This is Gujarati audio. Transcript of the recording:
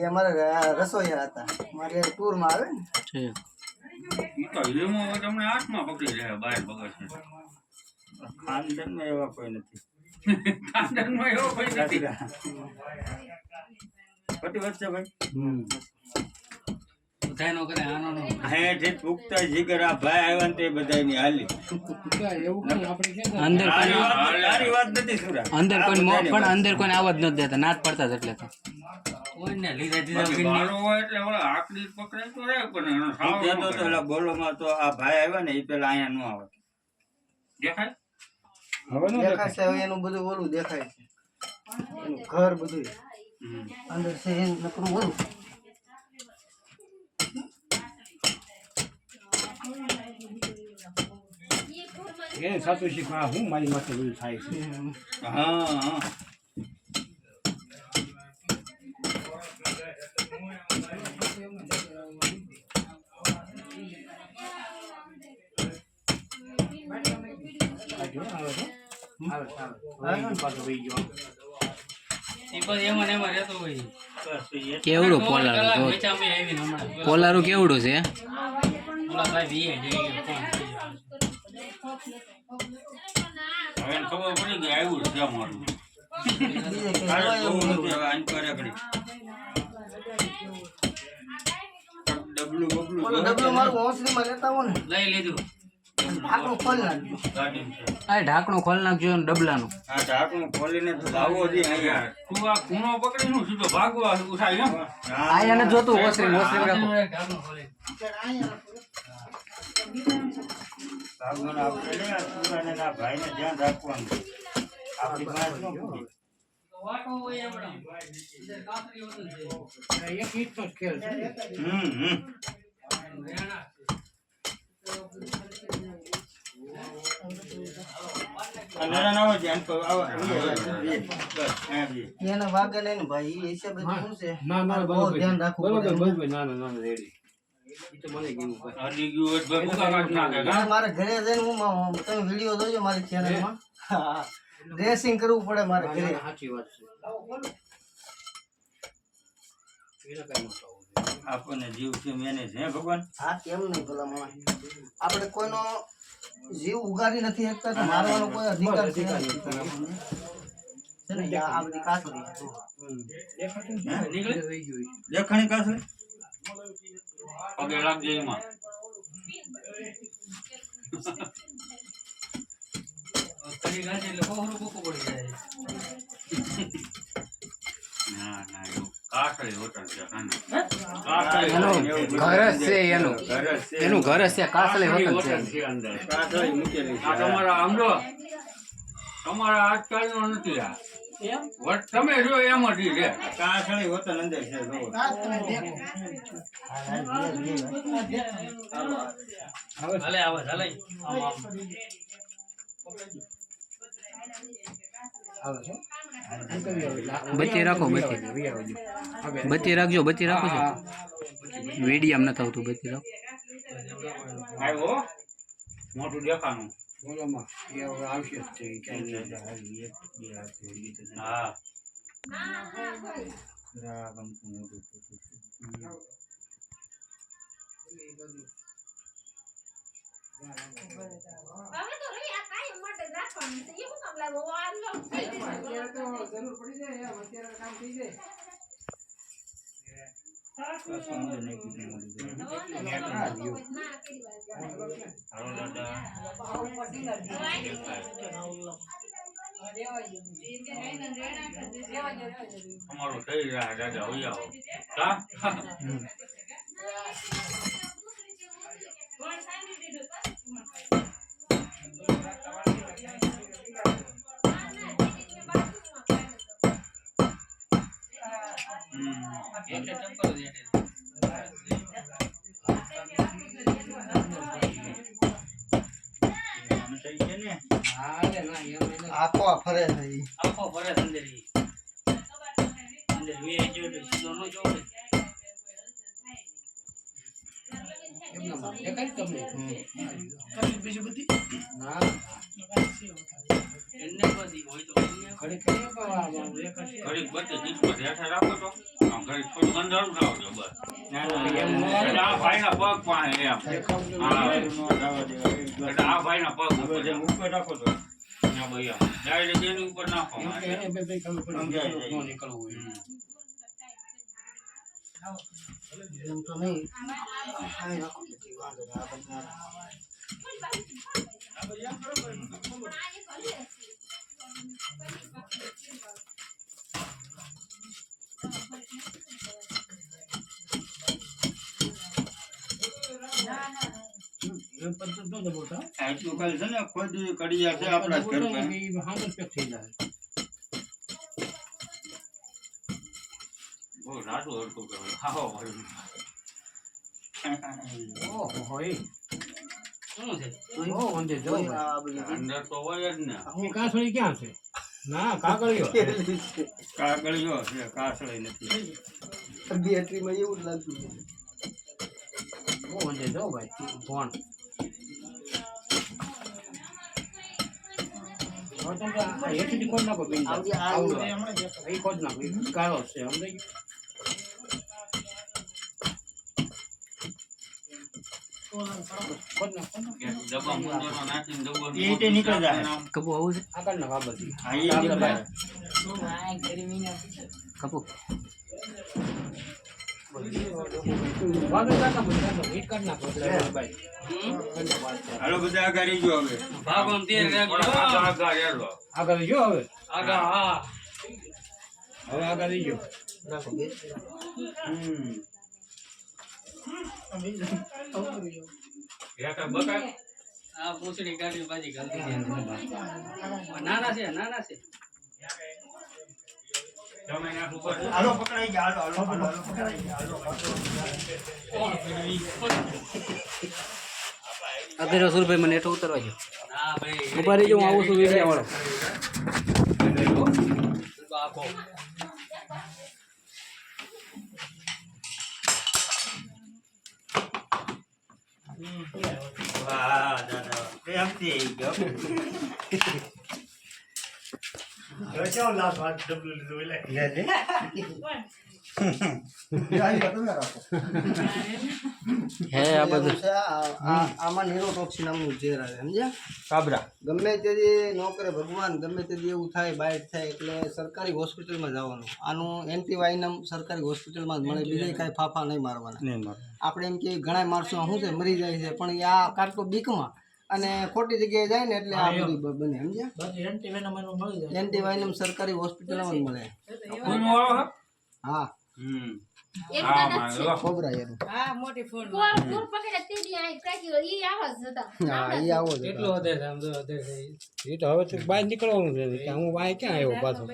એ અમારા રસોઈયા હતા. મારે ટૂરમાં આવે ને. છે તો હિલમો હવે તમને હાથમાં પકડી રહે બહાર બગડશે ખાનદાનમાં એવા કોઈ નથી. ખાનદાનમાં એવો કોઈ નથી. ખોટી વાત છે ભાઈ? અંદર કોઈ વાત તારી વાત નથી સુરા. અંદર કોઈ મો- પણ અંદર કોઈને આવાજ નથી દેતા. નાથ પડતા એટલે તો. કોઈને લીધા હોય એટલે ઓલા આકડી પકડે તો રહે પણ એનો હું સાવ કહેતો તો ઓલા બોલોમાં તો આ ભાઈ આવ્યા ને એ પેલા અહીંયા નો આવે. દેખાય? દેખાય. છે હવે એનું બધું ઓલું દેખાય છે. એનું ઘર બધું. અંદર છે એનું નકરું ઓલું. એને સાચું શીખવા હું મારી માટે બધું થાય છે. હા હા. કેવડું પોલારું? પોલારું કેવડું છે? ખબર પડી કે આવ્યું છે અમારું. ડબલું બબલું ડબલું મારું લેતા હોય ને. લઈ લીધું આખું ખોલ નાખજો. આ ઢાંકણું ખોલ નાખજો ને ડબલાનું. આ ઢાંકણું ખોલીને તો લાવો દી અહીંયા. તું આ ખૂણો નું સીધો ભાગવા ઉઠાય એમ. આ એને જોતું ઓસરી ઓસરી રાખો ભાગવાના આપણે આ સુરાને આ ભાઈને ધ્યાન રાખવાનું. આપણી પાસે ન પૂરી. એક ઈંટનો જ ખેલ છે હમ હમ આ નાના નાવા ધ્યાન પર આવા બે, બસ અહીંયા બે. એને વાગે નહીં ને ભાઈ એ હિસાબે તો શું છે? ના ના બહુ બરોબર ધ્યાન રાખવું બરોબર પડે. બરોબર ના ના ના ના રેડી ઈ તો મને ગયું ભાઈ. અડી ગયું હોય તો ભાઈ ભૂકા કાઢી નાખે મારે કા? મારે ઘરે જઈને હું મ- તમે વીડિયો જોજો મારી ચેનલમાં ડ્રેસિંગ કરવું પડે મારે ઘરે. ના, સાચી વાત છે. એને કઈ ન થવું આપણને જીવ છે મેને છે હે ભગવાન? હા કેમ નહીં ભલા માણસ? આપણે કોઈનો જીવ ઉગાડી નથી શકતા તો મારવાનો કોઈ અધિકાર છે? બધી કાસરી છે. દેખાતું જ નથી. રહી ગયું ઈ. દેખાણી કાશે પગે ઘર છે એનું. એનું. ઘર છે અંદર. આ તમારા આજકાલનો નથી આ. તમે જો એમ જ છે કાસળી હોટલ અંદર છે જુઓ. હા, તમે દેખો. હાલે. આવે હાલે આવે છે? બચી રાખો, બચી. બચી રાખજો બચી રાખો છો. વીડિયમ નથી આવતું બચી રાખો. મોટું દેખાનું આવશે કાયમ માટે જ રાખવાનું છે એ હું કામ લાવો આ લો થઈ જશે પાછું અંદર નાખી દેવાનું છે. ના કરી વાત હાલો દાદા અમારું થઈ રહ્યા દાદા હોય આવો કા આમ થઈ છે ને? હા રે, ના, એમ આખો ફરે છે આખો ભરે અંદર ઈ. અંદર આઈ સીધો ન જ. બધી ઘડી હેઠળ રાખો તો. એમ રાખો તો ના ભાઈ નથી, વાંધો નહીં. આ બધા એ પદ્ધત ન દબાવતા. આ એટલું ખાલી છે ને ખોદી કડિયા છે આપણા જ ઘર દબાવતા પાસે. ને કે ઈ હાંગર પેક થઈ જાય બહુ રાડું હરખું કહેવાય. ખાઓ ભર્યું. ઓહો શું છે અંદર તો હોય જ ને હું કાસળી ક્યાં છે ના કાગળિયો કાગળિયો છે કાસળી નથી બેટરીમાં એવું જ લાગતું છે. વાંધે ભાઈ ભણ હેઠથી ખોદ નાખો બેન આવડી આ આવડો. હમણાં એ ખોદ નાખો કાળો છે સમજાય ખોદ હાલો બધા આગળ જો હવે. આગળ આગળ જો હવે? આગળ હા. હવે આગળ જો હમ આ પૂછડી કાઢી પાછી નાના છે નાના છે. હાલો પકડાઈ ગયા હાલો હાલો હાલો પકડાઈ ગયા હાલો અગર રસુલભાઈ મને હેઠો ઉતરવા જો ના ભાઈ ઊભા રહીજો હું આવું છું વીડિયા વાળો બાપો વાહ દાદા. પ્રેમથી આવી ગયો. હે આ બધું. આ- આમાં neurotoxin નામનું ઝેર આવે સમજ્યા? કાબરા. ગમે તેથી નોકરે ભગવાન ગમે તેથી એવું થાય બાઇટ થાય એટલે સરકારી હોસ્પિટલમાં જવાનું. આનું એન્ટીવાયનમ સરકારી હોસ્પિટલમાં જ મળે બીજે કાંઈ ફાફા નહીં મારવાના. આપણે એમ કે ઘણા માણસો શું છે મરી જાય છે પણ આ કાંક તો બીકમાં. અને ખોટી જગ્યાએ જાય ને એટલે આ બધું બને સમજ્યા? એન્ટીવાયનમ સરકારી હોસ્પિટલમાં જ મળે. કોઈનો વાળો હે? હા. હમ. હા, માં, છે. એનું. કોર કોર પકડે તે દી આ કાઢ્યો ઈ આવાજ હતા. હા એ આવો જ તો હવે તો બહાર નીકળવાનું છે હું ક્યાં આવ્યો પાછો?